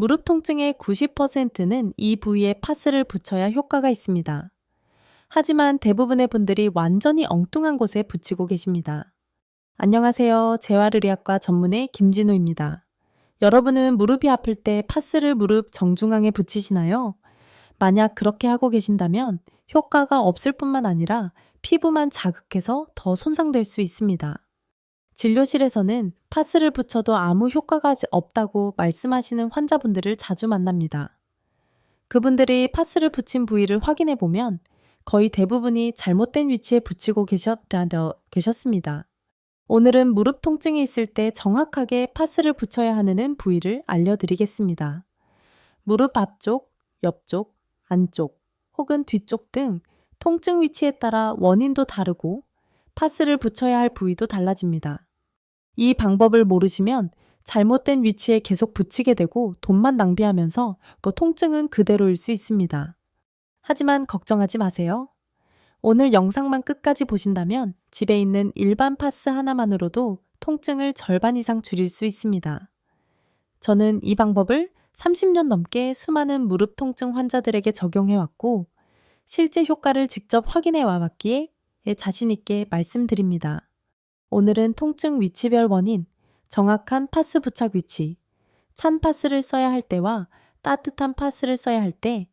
무릎 통증의 90%는 이 부위에 파스를 붙여야 효과가 있습니다. 하지만 대부분의 분들이 완전히 엉뚱한 곳에 붙이고 계십니다. 안녕하세요. 재활의학과 전문의 김진우입니다. 여러분은 무릎이 아플 때 파스를 무릎 정중앙에 붙이시나요? 만약 그렇게 하고 계신다면 효과가 없을 뿐만 아니라 피부만 자극해서 더 손상될 수 있습니다. 진료실에서는 파스를 붙여도 아무 효과가 없다고 말씀하시는 환자분들을 자주 만납니다. 그분들이 파스를 붙인 부위를 확인해 보면 거의 대부분이 잘못된 위치에 붙이고 계셨, 계셨습니다. 오늘은 무릎 통증이 있을 때 정확하게 파스를 붙여야 하는 부위를 알려드리겠습니다. 무릎 앞쪽, 옆쪽, 안쪽, 혹은 뒤쪽 등 통증 위치에 따라 원인도 다르고 파스를 붙여야 할 부위도 달라집니다. 이 방법을 모르시면 잘못된 위치에 계속 붙이게 되고 돈만 낭비하면서 또 통증은 그대로일 수 있습니다. 하지만 걱정하지 마세요. 오늘 영상만 끝까지 보신다면 집에 있는 일반 파스 하나만으로도 통증을 절반 이상 줄일 수 있습니다. 저는 이 방법을 30년 넘게 수많은 무릎 통증 환자들에게 적용해 왔고 실제 효과를 직접 확인해 와봤기에 자신있게 말씀드립니다. 오늘은 통증 위치별 원인, 정확한 파스 부착 위치, 찬 파스를 써야 할 때와 따뜻한 파스를 써야 할 때,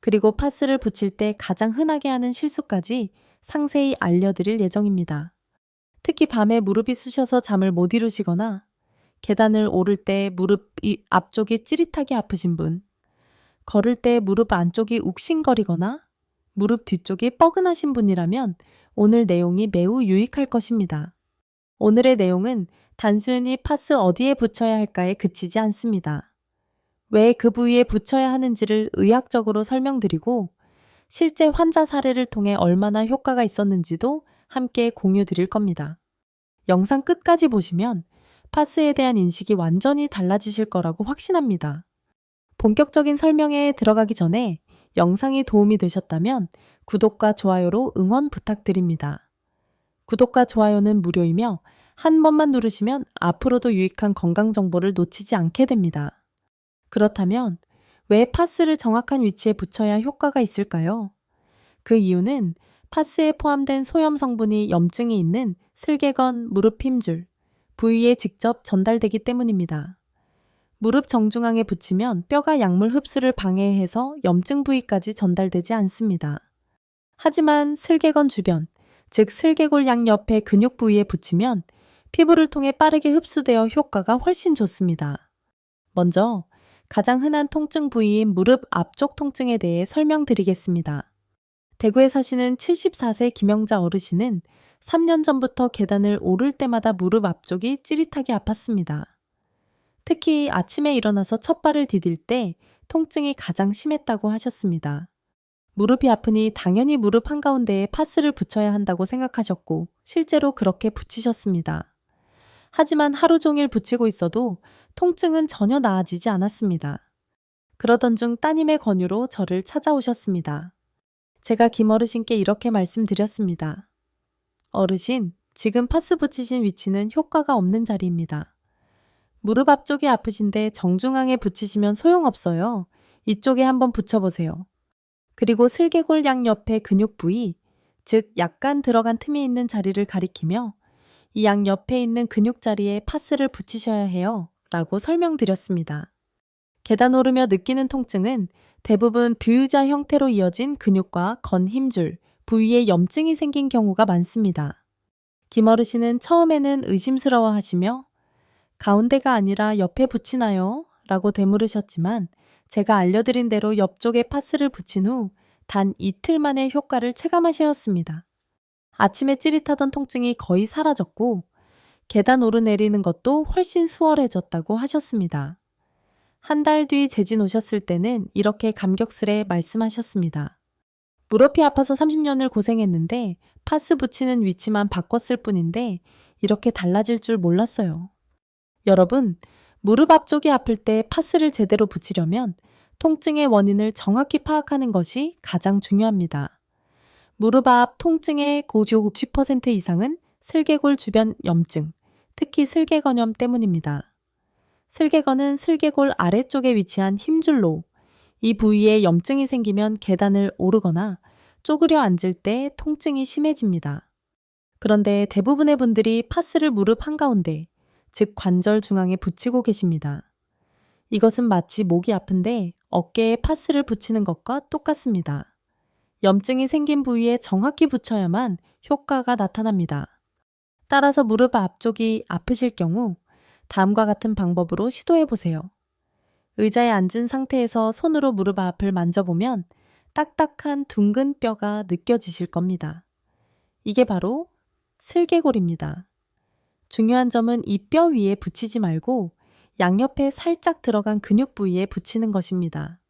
그리고 파스를 붙일 때 가장 흔하게 하는 실수까지 상세히 알려드릴 예정입니다. 특히 밤에 무릎이 쑤셔서 잠을 못 이루시거나 계단을 오를 때 무릎 앞쪽이 찌릿하게 아프신 분, 걸을 때 무릎 안쪽이 욱신거리거나 무릎 뒤쪽이 뻐근하신 분이라면 오늘 내용이 매우 유익할 것입니다. 오늘의 내용은 단순히 파스 어디에 붙여야 할까에 그치지 않습니다. 왜 그 부위에 붙여야 하는지를 의학적으로 설명드리고 실제 환자 사례를 통해 얼마나 효과가 있었는지도 함께 공유 드릴 겁니다. 영상 끝까지 보시면 파스에 대한 인식이 완전히 달라지실 거라고 확신합니다. 본격적인 설명에 들어가기 전에 영상이 도움이 되셨다면 구독과 좋아요로 응원 부탁드립니다. 구독과 좋아요는 무료이며 한 번만 누르시면 앞으로도 유익한 건강 정보를 놓치지 않게 됩니다. 그렇다면 왜 파스를 정확한 위치에 붙여야 효과가 있을까요? 그 이유는 파스에 포함된 소염 성분이 염증이 있는 슬개건 무릎 힘줄, 부위에 직접 전달되기 때문입니다. 무릎 정중앙에 붙이면 뼈가 약물 흡수를 방해해서 염증 부위까지 전달되지 않습니다. 하지만 슬개건 주변, 즉 슬개골 양 옆에 근육 부위에 붙이면 피부를 통해 빠르게 흡수되어 효과가 훨씬 좋습니다. 먼저 가장 흔한 통증 부위인 무릎 앞쪽 통증에 대해 설명드리겠습니다. 대구에 사시는 74세 김영자 어르신은 3년 전부터 계단을 오를 때마다 무릎 앞쪽이 찌릿하게 아팠습니다. 특히 아침에 일어나서 첫 발을 디딜 때 통증이 가장 심했다고 하셨습니다. 무릎이 아프니 당연히 무릎 한가운데에 파스를 붙여야 한다고 생각하셨고 실제로 그렇게 붙이셨습니다. 하지만 하루 종일 붙이고 있어도 통증은 전혀 나아지지 않았습니다. 그러던 중 따님의 권유로 저를 찾아오셨습니다. 제가 김 어르신께 이렇게 말씀드렸습니다. 어르신, 지금 파스 붙이신 위치는 효과가 없는 자리입니다. 무릎 앞쪽이 아프신데 정중앙에 붙이시면 소용없어요. 이쪽에 한번 붙여보세요. 그리고 슬개골 양 옆의 근육 부위, 즉 약간 들어간 틈이 있는 자리를 가리키며 이 양 옆에 있는 근육 자리에 파스를 붙이셔야 해요. 라고 설명드렸습니다. 계단 오르며 느끼는 통증은 대부분 뷰유자 형태로 이어진 근육과 건 힘줄, 부위에 염증이 생긴 경우가 많습니다. 김어르신은 처음에는 의심스러워 하시며 가운데가 아니라 옆에 붙이나요? 라고 되물으셨지만 제가 알려드린 대로 옆쪽에 파스를 붙인 후 단 이틀 만에 효과를 체감하셨습니다. 아침에 찌릿하던 통증이 거의 사라졌고 계단 오르내리는 것도 훨씬 수월해졌다고 하셨습니다. 한 달 뒤 재진 오셨을 때는 이렇게 감격스레 말씀하셨습니다. 무릎이 아파서 30년을 고생했는데 파스 붙이는 위치만 바꿨을 뿐인데 이렇게 달라질 줄 몰랐어요. 여러분, 무릎 앞쪽이 아플 때 파스를 제대로 붙이려면 통증의 원인을 정확히 파악하는 것이 가장 중요합니다. 무릎 앞 통증의 90% 이상은 슬개골 주변 염증, 특히 슬개건염 때문입니다. 슬개건은 슬개골 아래쪽에 위치한 힘줄로 이 부위에 염증이 생기면 계단을 오르거나 쪼그려 앉을 때 통증이 심해집니다. 그런데 대부분의 분들이 파스를 무릎 한가운데, 즉 관절 중앙에 붙이고 계십니다. 이것은 마치 목이 아픈데 어깨에 파스를 붙이는 것과 똑같습니다. 염증이 생긴 부위에 정확히 붙여야만 효과가 나타납니다. 따라서 무릎 앞쪽이 아프실 경우 다음과 같은 방법으로 시도해 보세요. 의자에 앉은 상태에서 손으로 무릎 앞을 만져보면 딱딱한 둥근 뼈가 느껴지실 겁니다. 이게 바로 슬개골입니다. 중요한 점은 이 뼈 위에 붙이지 말고 양옆에 살짝 들어간 근육 부위에 붙이는 것입니다.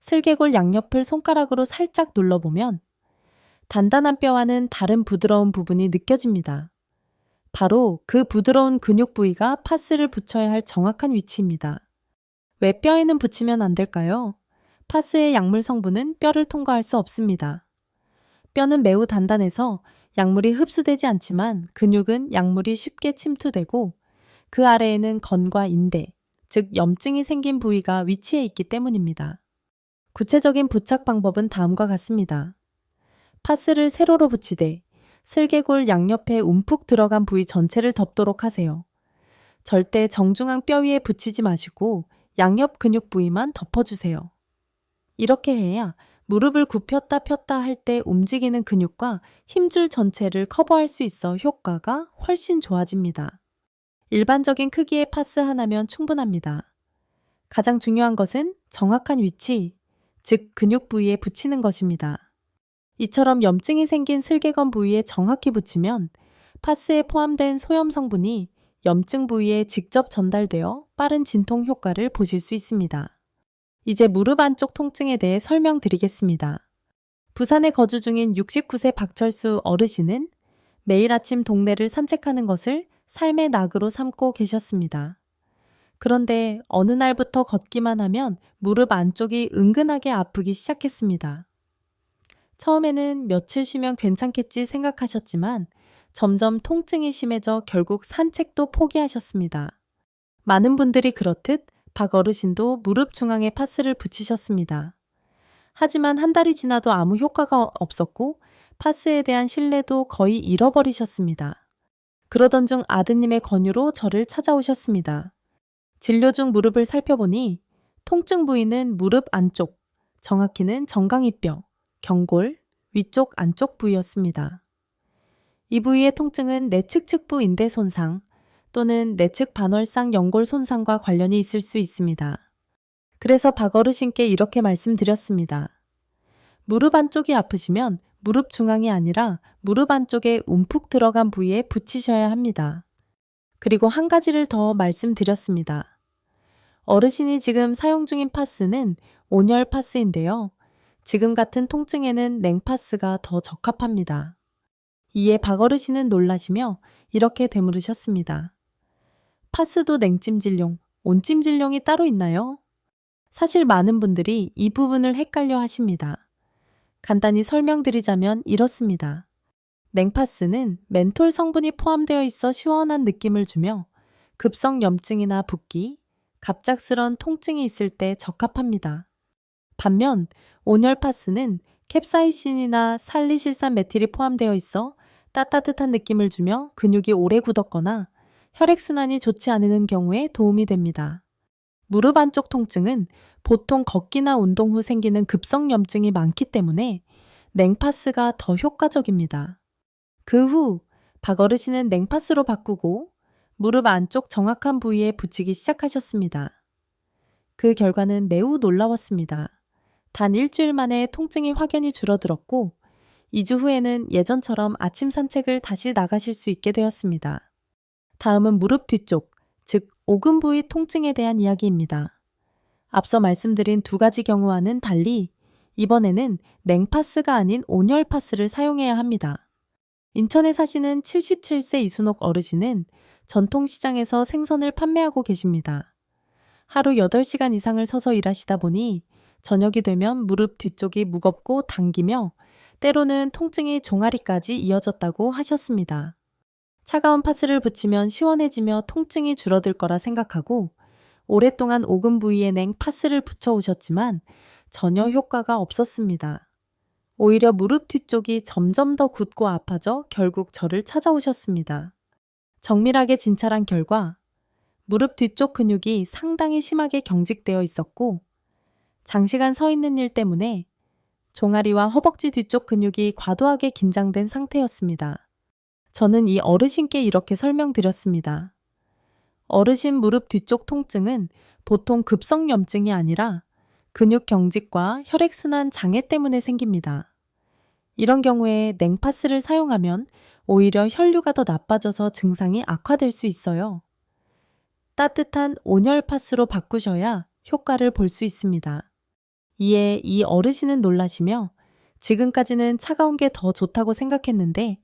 슬개골 양옆을 손가락으로 살짝 눌러보면 단단한 뼈와는 다른 부드러운 부분이 느껴집니다. 바로 그 부드러운 근육 부위가 파스를 붙여야 할 정확한 위치입니다. 왜 뼈에는 붙이면 안 될까요? 파스의 약물 성분은 뼈를 통과할 수 없습니다. 뼈는 매우 단단해서 약물이 흡수되지 않지만 근육은 약물이 쉽게 침투되고 그 아래에는 건과 인대, 즉 염증이 생긴 부위가 위치해 있기 때문입니다. 구체적인 부착 방법은 다음과 같습니다. 파스를 세로로 붙이되 슬개골 양옆에 움푹 들어간 부위 전체를 덮도록 하세요. 절대 정중앙 뼈 위에 붙이지 마시고 양옆 근육 부위만 덮어주세요. 이렇게 해야 무릎을 굽혔다 폈다 할 때 움직이는 근육과 힘줄 전체를 커버할 수 있어 효과가 훨씬 좋아집니다. 일반적인 크기의 파스 하나면 충분합니다. 가장 중요한 것은 정확한 위치, 즉 근육 부위에 붙이는 것입니다. 이처럼 염증이 생긴 슬개건 부위에 정확히 붙이면 파스에 포함된 소염 성분이 염증 부위에 직접 전달되어 빠른 진통 효과를 보실 수 있습니다. 이제 무릎 안쪽 통증에 대해 설명드리겠습니다. 부산에 거주 중인 69세 박철수 어르신은 매일 아침 동네를 산책하는 것을 삶의 낙으로 삼고 계셨습니다. 그런데 어느 날부터 걷기만 하면 무릎 안쪽이 은근하게 아프기 시작했습니다. 처음에는 며칠 쉬면 괜찮겠지 생각하셨지만 점점 통증이 심해져 결국 산책도 포기하셨습니다. 많은 분들이 그렇듯 박 어르신도 무릎 중앙에 파스를 붙이셨습니다. 하지만 한 달이 지나도 아무 효과가 없었고 파스에 대한 신뢰도 거의 잃어버리셨습니다. 그러던 중 아드님의 권유로 저를 찾아오셨습니다. 진료 중 무릎을 살펴보니 통증 부위는 무릎 안쪽, 정확히는 정강이뼈, 경골, 위쪽 안쪽 부위였습니다. 이 부위의 통증은 내측 측부 인대 손상 또는 내측 반월상 연골 손상과 관련이 있을 수 있습니다. 그래서 박 어르신께 이렇게 말씀드렸습니다. 무릎 안쪽이 아프시면 무릎 중앙이 아니라 무릎 안쪽에 움푹 들어간 부위에 붙이셔야 합니다. 그리고 한 가지를 더 말씀드렸습니다. 어르신이 지금 사용 중인 파스는 온열 파스인데요. 지금 같은 통증에는 냉파스가 더 적합합니다. 이에 박 어르신은 놀라시며 이렇게 되물으셨습니다. 파스도 냉찜질용, 온찜질용이 따로 있나요? 사실 많은 분들이 이 부분을 헷갈려 하십니다. 간단히 설명드리자면 이렇습니다. 냉파스는 멘톨 성분이 포함되어 있어 시원한 느낌을 주며 급성 염증이나 붓기, 갑작스런 통증이 있을 때 적합합니다. 반면 온열 파스는 캡사이신이나 살리실산 메틸이 포함되어 있어 따뜻한 느낌을 주며 근육이 오래 굳었거나 혈액순환이 좋지 않은 경우에 도움이 됩니다. 무릎 안쪽 통증은 보통 걷기나 운동 후 생기는 급성염증이 많기 때문에 냉파스가 더 효과적입니다. 그 후 박어르신은 냉파스로 바꾸고 무릎 안쪽 정확한 부위에 붙이기 시작하셨습니다. 그 결과는 매우 놀라웠습니다. 단 일주일 만에 통증이 확연히 줄어들었고 2주 후에는 예전처럼 아침 산책을 다시 나가실 수 있게 되었습니다. 다음은 무릎 뒤쪽, 즉 오금 부위 통증에 대한 이야기입니다. 앞서 말씀드린 두 가지 경우와는 달리 이번에는 냉파스가 아닌 온열파스를 사용해야 합니다. 인천에 사시는 77세 이순옥 어르신은 전통시장에서 생선을 판매하고 계십니다. 하루 8시간 이상을 서서 일하시다 보니 저녁이 되면 무릎 뒤쪽이 무겁고 당기며 때로는 통증이 종아리까지 이어졌다고 하셨습니다. 차가운 파스를 붙이면 시원해지며 통증이 줄어들 거라 생각하고 오랫동안 오금 부위에 냉 파스를 붙여 오셨지만 전혀 효과가 없었습니다. 오히려 무릎 뒤쪽이 점점 더 굳고 아파져 결국 저를 찾아오셨습니다. 정밀하게 진찰한 결과 무릎 뒤쪽 근육이 상당히 심하게 경직되어 있었고 장시간 서 있는 일 때문에 종아리와 허벅지 뒤쪽 근육이 과도하게 긴장된 상태였습니다. 저는 이 어르신께 이렇게 설명드렸습니다. 어르신 무릎 뒤쪽 통증은 보통 급성염증이 아니라 근육 경직과 혈액순환 장애 때문에 생깁니다. 이런 경우에 냉파스를 사용하면 오히려 혈류가 더 나빠져서 증상이 악화될 수 있어요. 따뜻한 온열 파스로 바꾸셔야 효과를 볼 수 있습니다. 이에 이 어르신은 놀라시며 지금까지는 차가운 게 더 좋다고 생각했는데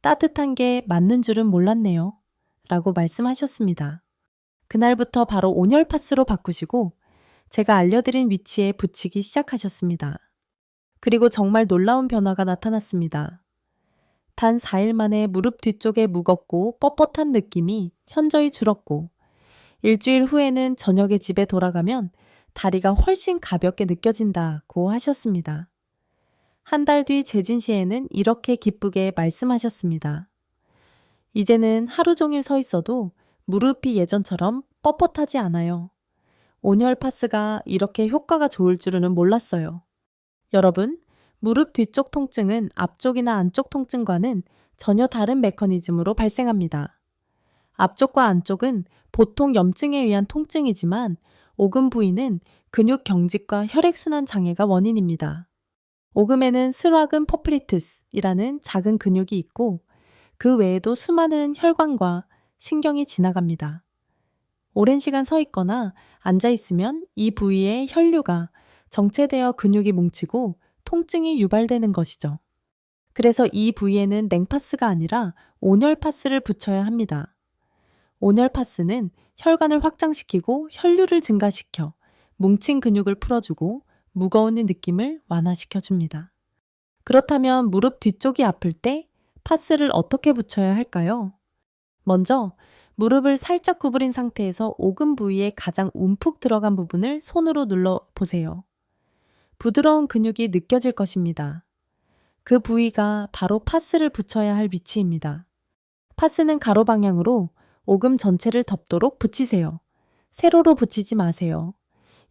따뜻한 게 맞는 줄은 몰랐네요. 라고 말씀하셨습니다. 그날부터 바로 온열 파스로 바꾸시고 제가 알려드린 위치에 붙이기 시작하셨습니다. 그리고 정말 놀라운 변화가 나타났습니다. 단 4일 만에 무릎 뒤쪽에 무겁고 뻣뻣한 느낌이 현저히 줄었고 일주일 후에는 저녁에 집에 돌아가면 다리가 훨씬 가볍게 느껴진다고 하셨습니다. 한 달 뒤 재진 시에는 이렇게 기쁘게 말씀하셨습니다. 이제는 하루 종일 서 있어도 무릎이 예전처럼 뻣뻣하지 않아요. 온열 파스가 이렇게 효과가 좋을 줄은 몰랐어요. 여러분, 무릎 뒤쪽 통증은 앞쪽이나 안쪽 통증과는 전혀 다른 메커니즘으로 발생합니다. 앞쪽과 안쪽은 보통 염증에 의한 통증이지만 오금 부위는 근육 경직과 혈액순환 장애가 원인입니다. 오금에는 스라금 포플리투스이라는 작은 근육이 있고 그 외에도 수많은 혈관과 신경이 지나갑니다. 오랜 시간 서 있거나 앉아 있으면 이 부위의 혈류가 정체되어 근육이 뭉치고 통증이 유발되는 것이죠. 그래서 이 부위에는 냉파스가 아니라 온열파스를 붙여야 합니다. 온열파스는 혈관을 확장시키고 혈류를 증가시켜 뭉친 근육을 풀어주고 무거운 느낌을 완화시켜 줍니다. 그렇다면 무릎 뒤쪽이 아플 때 파스를 어떻게 붙여야 할까요? 먼저 무릎을 살짝 구부린 상태에서 오금 부위에 가장 움푹 들어간 부분을 손으로 눌러 보세요. 부드러운 근육이 느껴질 것입니다. 그 부위가 바로 파스를 붙여야 할 위치입니다. 파스는 가로 방향으로 오금 전체를 덮도록 붙이세요. 세로로 붙이지 마세요.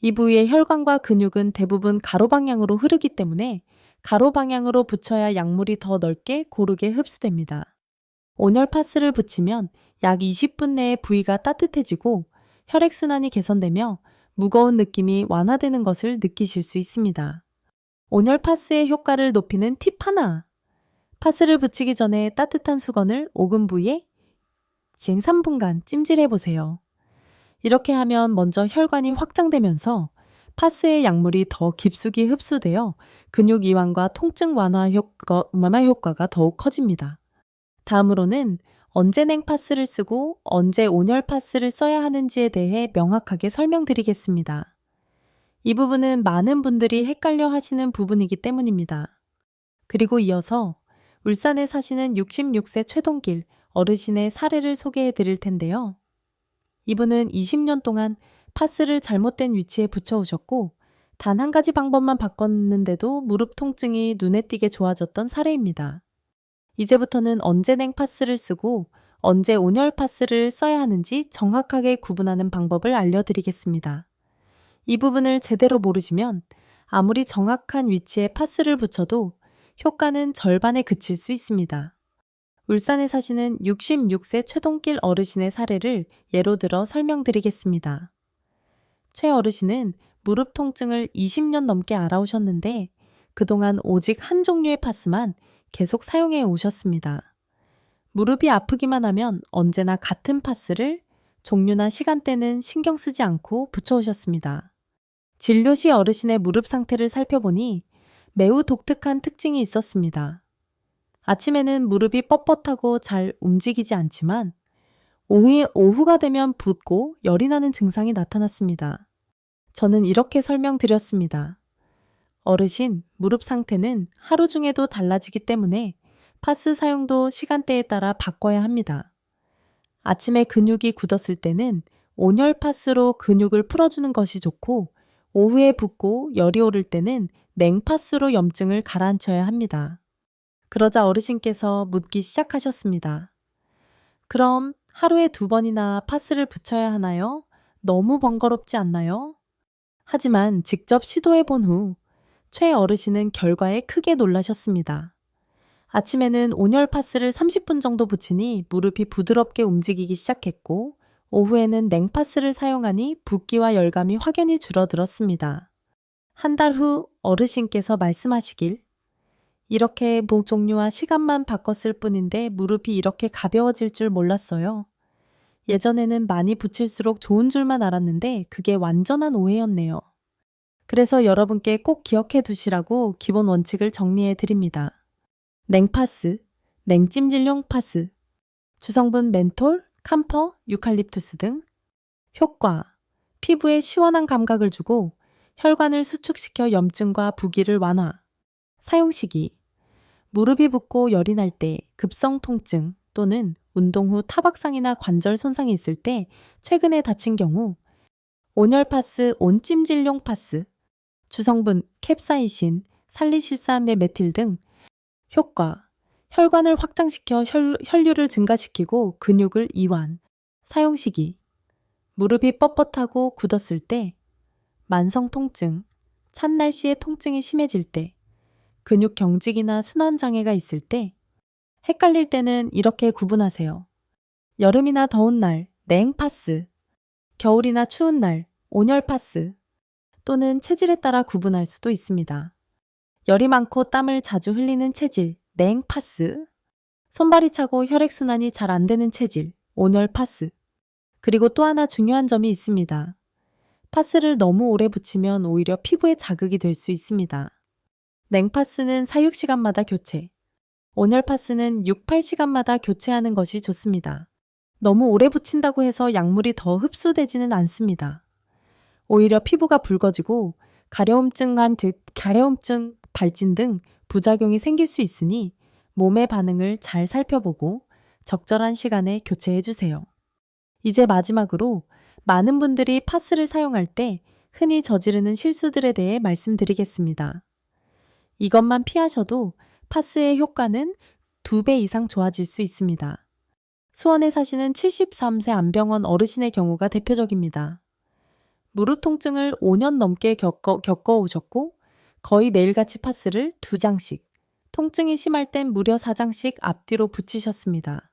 이 부위의 혈관과 근육은 대부분 가로 방향으로 흐르기 때문에 가로 방향으로 붙여야 약물이 더 넓게 고르게 흡수됩니다. 온열 파스를 붙이면 약 20분 내에 부위가 따뜻해지고 혈액순환이 개선되며 무거운 느낌이 완화되는 것을 느끼실 수 있습니다. 온열 파스의 효과를 높이는 팁 하나. 파스를 붙이기 전에 따뜻한 수건을 오금 부위에 진 3분간 찜질해 보세요. 이렇게 하면 먼저 혈관이 확장되면서 파스의 약물이 더 깊숙이 흡수되어 근육 이완과 통증 완화 효과, 완화 효과가 더욱 커집니다. 다음으로는 언제 냉파스를 쓰고 언제 온열 파스를 써야 하는지에 대해 명확하게 설명드리겠습니다. 이 부분은 많은 분들이 헷갈려 하시는 부분이기 때문입니다. 그리고 이어서 울산에 사시는 66세 최동길 어르신의 사례를 소개해 드릴 텐데요. 이분은 20년 동안 파스를 잘못된 위치에 붙여오셨고 단 한 가지 방법만 바꿨는데도 무릎 통증이 눈에 띄게 좋아졌던 사례입니다. 이제부터는 언제 냉 파스를 쓰고 언제 온열 파스를 써야 하는지 정확하게 구분하는 방법을 알려드리겠습니다. 이 부분을 제대로 모르시면 아무리 정확한 위치에 파스를 붙여도 효과는 절반에 그칠 수 있습니다. 울산에 사시는 66세 최동길 어르신의 사례를 예로 들어 설명드리겠습니다. 최 어르신은 무릎 통증을 20년 넘게 알아오셨는데 그동안 오직 한 종류의 파스만 계속 사용해 오셨습니다. 무릎이 아프기만 하면 언제나 같은 파스를 종류나 시간대는 신경 쓰지 않고 붙여오셨습니다. 진료 시 어르신의 무릎 상태를 살펴보니 매우 독특한 특징이 있었습니다. 아침에는 무릎이 뻣뻣하고 잘 움직이지 않지만 오후에, 오후가 되면 붓고 열이 나는 증상이 나타났습니다. 저는 이렇게 설명드렸습니다. 어르신, 무릎 상태는 하루 중에도 달라지기 때문에 파스 사용도 시간대에 따라 바꿔야 합니다. 아침에 근육이 굳었을 때는 온열 파스로 근육을 풀어주는 것이 좋고 오후에 붓고 열이 오를 때는 냉파스로 염증을 가라앉혀야 합니다. 그러자 어르신께서 묻기 시작하셨습니다. 그럼 하루에 두 번이나 파스를 붙여야 하나요? 너무 번거롭지 않나요? 하지만 직접 시도해 본 후 최 어르신은 결과에 크게 놀라셨습니다. 아침에는 온열 파스를 30분 정도 붙이니 무릎이 부드럽게 움직이기 시작했고 오후에는 냉파스를 사용하니 붓기와 열감이 확연히 줄어들었습니다. 한 달 후 어르신께서 말씀하시길 이렇게 목 종류와 시간만 바꿨을 뿐인데 무릎이 이렇게 가벼워질 줄 몰랐어요. 예전에는 많이 붙일수록 좋은 줄만 알았는데 그게 완전한 오해였네요. 그래서 여러분께 꼭 기억해 두시라고 기본 원칙을 정리해 드립니다. 냉파스, 냉찜질용 파스, 주성분 멘톨, camphor, 유칼립투스 등 효과, 피부에 시원한 감각을 주고 혈관을 수축시켜 염증과 부기를 완화. 사용 시기, 무릎이 붓고 열이 날 때, 급성 통증 또는 운동 후 타박상이나 관절 손상이 있을 때, 최근에 다친 경우, 온열 파스, 온찜질용 파스, 주성분 캡사이신, 살리실산메 메틸 등 효과, 혈관을 확장시켜 혈, 혈류를 증가시키고 근육을 이완. 사용 시기, 무릎이 뻣뻣하고 굳었을 때, 만성 통증, 찬 날씨에 통증이 심해질 때, 근육 경직이나 순환 장애가 있을 때, 헷갈릴 때는 이렇게 구분하세요. 여름이나 더운 날, 냉 파스, 겨울이나 추운 날, 온열 파스, 또는 체질에 따라 구분할 수도 있습니다. 열이 많고 땀을 자주 흘리는 체질, 냉 파스, 손발이 차고 혈액순환이 잘 안 되는 체질, 온열 파스. 그리고 또 하나 중요한 점이 있습니다. 파스를 너무 오래 붙이면 오히려 피부에 자극이 될 수 있습니다. 냉파스는 4, 6시간마다 교체, 온열파스는 6, 8시간마다 교체하는 것이 좋습니다. 너무 오래 붙인다고 해서 약물이 더 흡수되지는 않습니다. 오히려 피부가 붉어지고 가려움증, 즉 가려움증, 발진 등 부작용이 생길 수 있으니 몸의 반응을 잘 살펴보고 적절한 시간에 교체해 주세요. 이제 마지막으로 많은 분들이 파스를 사용할 때 흔히 저지르는 실수들에 대해 말씀드리겠습니다. 이것만 피하셔도 파스의 효과는 두배 이상 좋아질 수 있습니다. 수원에 사시는 73세 안병원 어르신의 경우가 대표적입니다. 무릎 통증을 5년 넘게 겪어, 겪어오셨고 거의 매일같이 파스를 두 장씩, 통증이 심할 땐 무려 4장씩 앞뒤로 붙이셨습니다.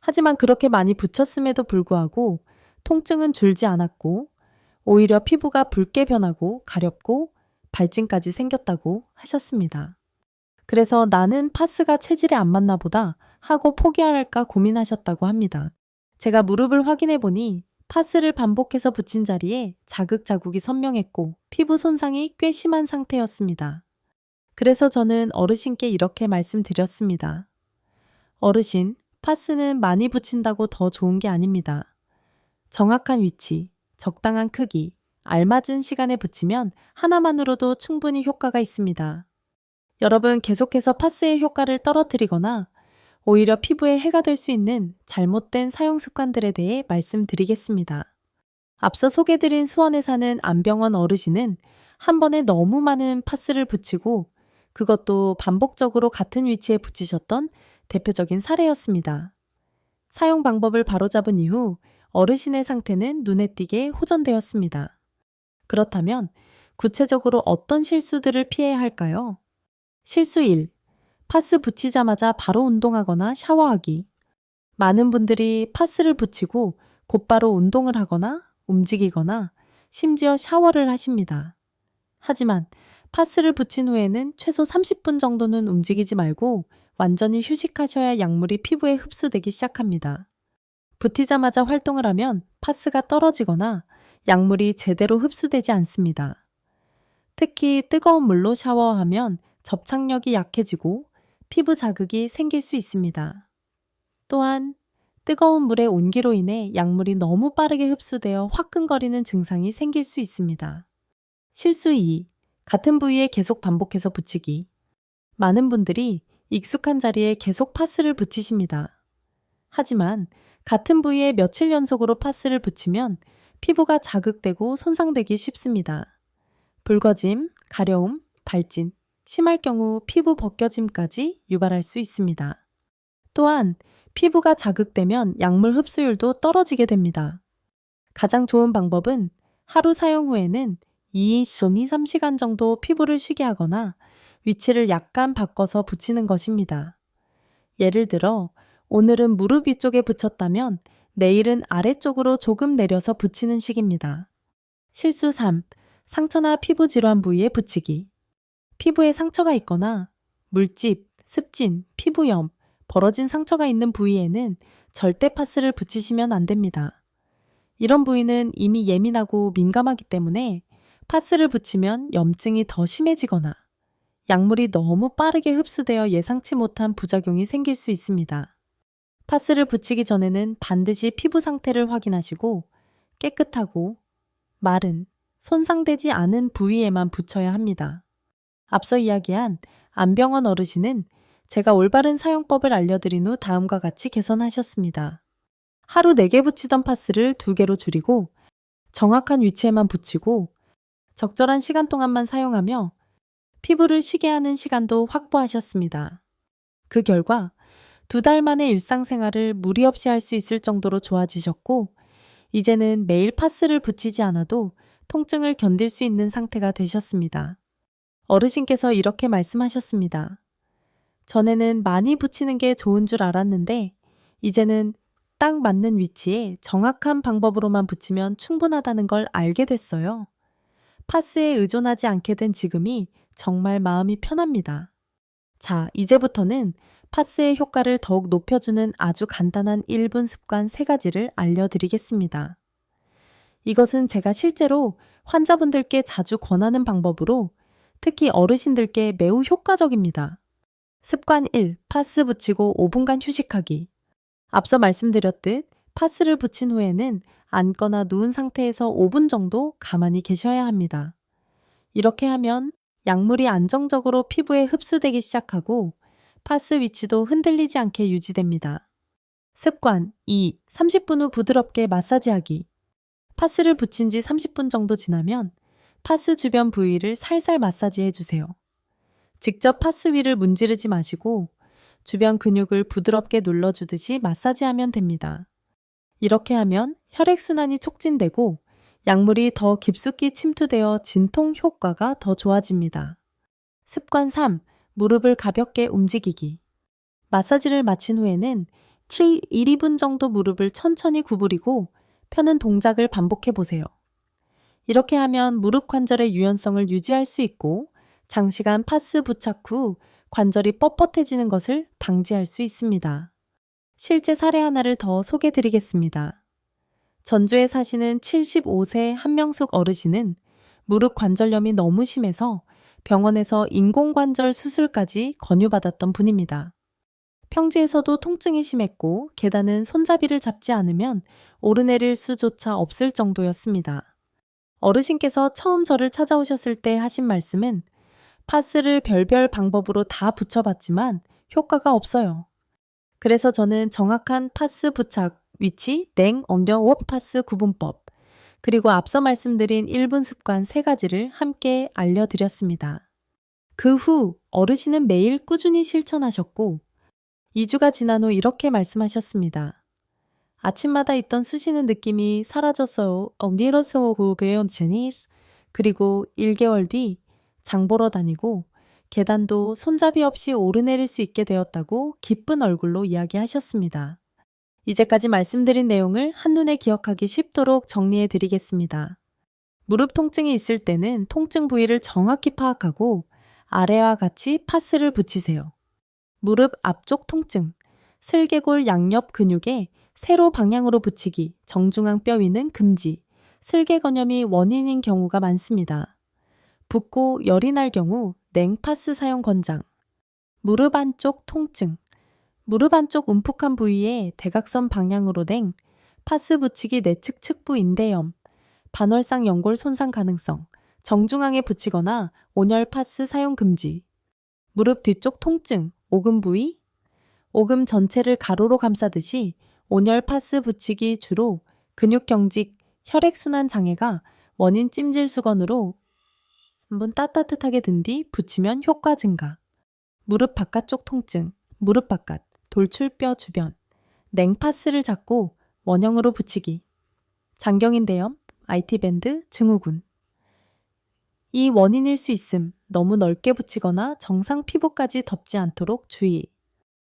하지만 그렇게 많이 붙였음에도 불구하고 통증은 줄지 않았고 오히려 피부가 붉게 변하고 가렵고 발진까지 생겼다고 하셨습니다. 그래서 나는 파스가 체질에 안 맞나 보다 하고 포기할까 고민하셨다고 합니다. 제가 무릎을 확인해 보니 파스를 반복해서 붙인 자리에 자극 자국이 선명했고 피부 손상이 꽤 심한 상태였습니다. 그래서 저는 어르신께 이렇게 말씀드렸습니다. 어르신, 파스는 많이 붙인다고 더 좋은 게 아닙니다. 정확한 위치, 적당한 크기, 알맞은 시간에 붙이면 하나만으로도 충분히 효과가 있습니다. 여러분 계속해서 파스의 효과를 떨어뜨리거나 오히려 피부에 해가 될 수 있는 잘못된 사용 습관들에 대해 말씀드리겠습니다. 앞서 소개드린 수원에 사는 안병원 어르신은 한 번에 너무 많은 파스를 붙이고 그것도 반복적으로 같은 위치에 붙이셨던 대표적인 사례였습니다. 사용 방법을 바로잡은 이후 어르신의 상태는 눈에 띄게 호전되었습니다. 그렇다면 구체적으로 어떤 실수들을 피해야 할까요? 실수 1. 파스 붙이자마자 바로 운동하거나 샤워하기. 많은 분들이 파스를 붙이고 곧바로 운동을 하거나 움직이거나 심지어 샤워를 하십니다. 하지만 파스를 붙인 후에는 최소 30분 정도는 움직이지 말고 완전히 휴식하셔야 약물이 피부에 흡수되기 시작합니다. 붙이자마자 활동을 하면 파스가 떨어지거나 약물이 제대로 흡수되지 않습니다. 특히 뜨거운 물로 샤워하면 접착력이 약해지고 피부 자극이 생길 수 있습니다. 또한 뜨거운 물의 온기로 인해 약물이 너무 빠르게 흡수되어 화끈거리는 증상이 생길 수 있습니다. 실수 2. 같은 부위에 계속 반복해서 붙이기. 많은 분들이 익숙한 자리에 계속 파스를 붙이십니다. 하지만 같은 부위에 며칠 연속으로 파스를 붙이면 피부가 자극되고 손상되기 쉽습니다. 붉어짐, 가려움, 발진, 심할 경우 피부 벗겨짐까지 유발할 수 있습니다. 또한 피부가 자극되면 약물 흡수율도 떨어지게 됩니다. 가장 좋은 방법은 하루 사용 후에는 2, 3시간 정도 피부를 쉬게 하거나 위치를 약간 바꿔서 붙이는 것입니다. 예를 들어, 오늘은 무릎 위쪽에 붙였다면 내일은 아래쪽으로 조금 내려서 붙이는 식입니다. 실수 3. 상처나 피부 질환 부위에 붙이기. 피부에 상처가 있거나 물집, 습진, 피부염, 벌어진 상처가 있는 부위에는 절대 파스를 붙이시면 안 됩니다. 이런 부위는 이미 예민하고 민감하기 때문에 파스를 붙이면 염증이 더 심해지거나 약물이 너무 빠르게 흡수되어 예상치 못한 부작용이 생길 수 있습니다. 파스를 붙이기 전에는 반드시 피부 상태를 확인하시고 깨끗하고 마른, 손상되지 않은 부위에만 붙여야 합니다. 앞서 이야기한 안병원 어르신은 제가 올바른 사용법을 알려드린 후 다음과 같이 개선하셨습니다. 하루 4개 붙이던 파스를 2개로 줄이고 정확한 위치에만 붙이고 적절한 시간 동안만 사용하며 피부를 쉬게 하는 시간도 확보하셨습니다. 그 결과 두 달 만에 일상생활을 무리 없이 할 수 있을 정도로 좋아지셨고, 이제는 매일 파스를 붙이지 않아도 통증을 견딜 수 있는 상태가 되셨습니다. 어르신께서 이렇게 말씀하셨습니다. 전에는 많이 붙이는 게 좋은 줄 알았는데, 이제는 딱 맞는 위치에 정확한 방법으로만 붙이면 충분하다는 걸 알게 됐어요. 파스에 의존하지 않게 된 지금이 정말 마음이 편합니다. 자, 이제부터는 파스의 효과를 더욱 높여주는 아주 간단한 1분 습관 3가지를 알려드리겠습니다. 이것은 제가 실제로 환자분들께 자주 권하는 방법으로 특히 어르신들께 매우 효과적입니다. 습관 1. 파스 붙이고 5분간 휴식하기. 앞서 말씀드렸듯 파스를 붙인 후에는 앉거나 누운 상태에서 5분 정도 가만히 계셔야 합니다. 이렇게 하면 약물이 안정적으로 피부에 흡수되기 시작하고 파스 위치도 흔들리지 않게 유지됩니다. 습관 2. 30분 후 부드럽게 마사지하기. 파스를 붙인 지 30분 정도 지나면 파스 주변 부위를 살살 마사지해 주세요. 직접 파스 위를 문지르지 마시고 주변 근육을 부드럽게 눌러주듯이 마사지하면 됩니다. 이렇게 하면 혈액순환이 촉진되고 약물이 더 깊숙이 침투되어 진통 효과가 더 좋아집니다. 습관 3. 무릎을 가볍게 움직이기. 마사지를 마친 후에는 7, 1, 2분 정도 무릎을 천천히 구부리고 펴는 동작을 반복해 보세요. 이렇게 하면 무릎 관절의 유연성을 유지할 수 있고 장시간 파스 부착 후 관절이 뻣뻣해지는 것을 방지할 수 있습니다. 실제 사례 하나를 더 소개 드리겠습니다. 전주에 사시는 75세 한명숙 어르신은 무릎 관절염이 너무 심해서 병원에서 인공관절 수술까지 권유받았던 분입니다. 평지에서도 통증이 심했고 계단은 손잡이를 잡지 않으면 오르내릴 수조차 없을 정도였습니다. 어르신께서 처음 저를 찾아오셨을 때 하신 말씀은 파스를 별별 방법으로 다 붙여봤지만 효과가 없어요. 그래서 저는 정확한 파스 부착 위치, 냉, 엄정, 웍 파스 구분법, 그리고 앞서 말씀드린 1분 습관 3가지를 함께 알려드렸습니다. 그 후 어르신은 매일 꾸준히 실천하셨고 2주가 지난 후 이렇게 말씀하셨습니다. 아침마다 있던 쑤시는 느낌이 사라졌어요. 엉니로서 고배운 제니스. 그리고 1개월 뒤 장 보러 다니고 계단도 손잡이 없이 오르내릴 수 있게 되었다고 기쁜 얼굴로 이야기하셨습니다. 이제까지 말씀드린 내용을 한눈에 기억하기 쉽도록 정리해 드리겠습니다. 무릎 통증이 있을 때는 통증 부위를 정확히 파악하고 아래와 같이 파스를 붙이세요. 무릎 앞쪽 통증, 슬개골 양옆 근육에 세로 방향으로 붙이기, 정중앙 뼈 위는 금지, 슬개건염이 원인인 경우가 많습니다. 붓고 열이 날 경우 냉파스 사용 권장. 무릎 안쪽 통증. 무릎 안쪽 움푹한 부위에 대각선 방향으로 된 파스 붙이기 내측 측부 인대염, 반월상 연골 손상 가능성, 정중앙에 붙이거나 온열 파스 사용 금지. 무릎 뒤쪽 통증, 오금 부위, 오금 전체를 가로로 감싸듯이 온열 파스 붙이기 주로 근육 경직, 혈액순환 장애가 원인 찜질 수건으로 3분 따뜻하게 든 뒤 붙이면 효과 증가. 무릎 바깥쪽 통증, 무릎 바깥, 돌출뼈 주변, 냉파스를 잡고 원형으로 붙이기. 장경인 대염, IT 밴드, 증후군. 이 원인일 수 있음 너무 넓게 붙이거나 정상 피부까지 덮지 않도록 주의.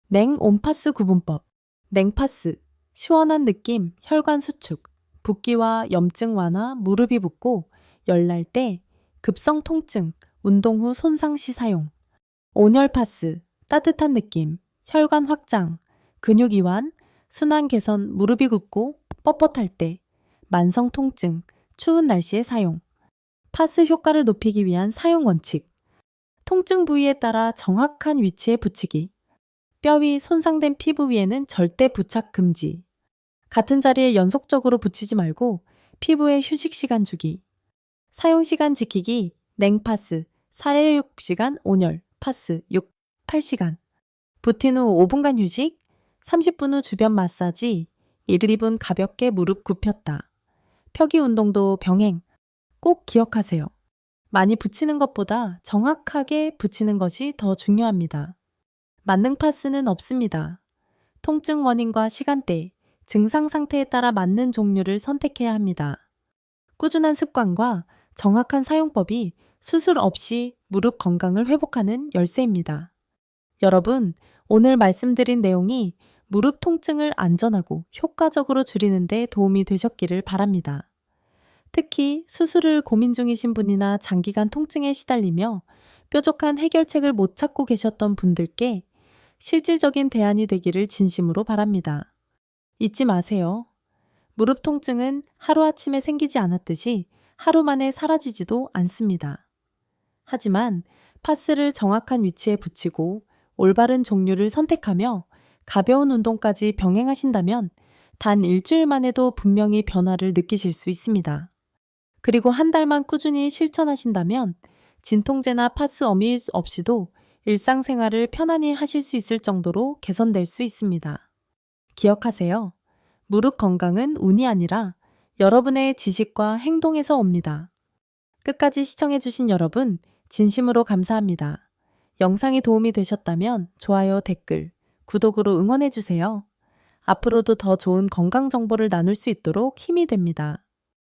냉 온파스 구분법. 냉파스. 시원한 느낌, 혈관 수축, 붓기와 염증 완화, 무릎이 붓고 열날 때 급성 통증, 운동 후 손상 시 사용. 온열 파스. 따뜻한 느낌, 혈관 확장, 근육 이완, 순환 개선, 무릎이 굽고 뻣뻣할 때, 만성 통증, 추운 날씨에 사용. 파스 효과를 높이기 위한 사용 원칙. 통증 부위에 따라 정확한 위치에 붙이기. 뼈 위 손상된 피부 위에는 절대 부착 금지. 같은 자리에 연속적으로 붙이지 말고 피부에 휴식 시간 주기. 사용 시간 지키기. 냉파스 4-6시간 온열, 파스 6, 8시간. 붙인 후 5분간 휴식, 30분 후 주변 마사지, 1, 2분 가볍게 무릎 굽혔다. 펴기 운동도 병행. 꼭 기억하세요. 많이 붙이는 것보다 정확하게 붙이는 것이 더 중요합니다. 만능 파스는 없습니다. 통증 원인과 시간대, 증상 상태에 따라 맞는 종류를 선택해야 합니다. 꾸준한 습관과 정확한 사용법이 수술 없이 무릎 건강을 회복하는 열쇠입니다. 여러분, 오늘 말씀드린 내용이 무릎 통증을 안전하고 효과적으로 줄이는 데 도움이 되셨기를 바랍니다. 특히 수술을 고민 중이신 분이나 장기간 통증에 시달리며 뾰족한 해결책을 못 찾고 계셨던 분들께 실질적인 대안이 되기를 진심으로 바랍니다. 잊지 마세요. 무릎 통증은 하루아침에 생기지 않았듯이 하루 만에 사라지지도 않습니다. 하지만 파스를 정확한 위치에 붙이고 올바른 종류를 선택하며 가벼운 운동까지 병행하신다면 단 일주일만 해도 분명히 변화를 느끼실 수 있습니다. 그리고 한 달만 꾸준히 실천하신다면 진통제나 파스 어미 없이도 일상생활을 편안히 하실 수 있을 정도로 개선될 수 있습니다. 기억하세요. 무릎 건강은 운이 아니라 여러분의 지식과 행동에서 옵니다. 끝까지 시청해주신 여러분, 진심으로 감사합니다. 영상이 도움이 되셨다면 좋아요, 댓글, 구독으로 응원해주세요. 앞으로도 더 좋은 건강 정보를 나눌 수 있도록 힘이 됩니다.